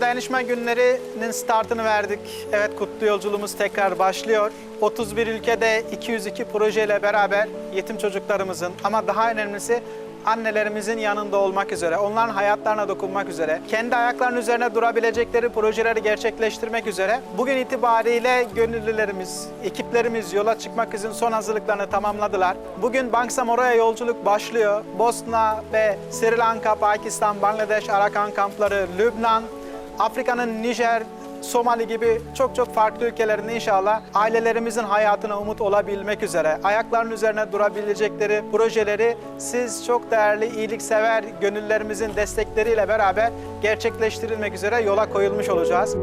Dayanışma Günleri'nin startını verdik. Evet kutlu yolculuğumuz tekrar başlıyor. 31 ülkede 202 projeyle beraber yetim çocuklarımızın ama daha önemlisi annelerimizin yanında olmak üzere, onların hayatlarına dokunmak üzere, kendi ayaklarının üzerine durabilecekleri projeleri gerçekleştirmek üzere bugün itibariyle gönüllülerimiz, ekiplerimiz yola çıkmak için son hazırlıklarını tamamladılar. Bugün Bangsamoro'ya yolculuk başlıyor. Bosna ve Sri Lanka, Pakistan, Bangladeş, Arakan kampları, Lübnan, Afrika'nın Nijer, Somali gibi çok çok farklı ülkelerinde inşallah ailelerimizin hayatına umut olabilmek üzere ayaklarının üzerine durabilecekleri projeleri siz çok değerli iyiliksever gönüllerimizin destekleriyle beraber gerçekleştirilmek üzere yola koyulmuş olacağız.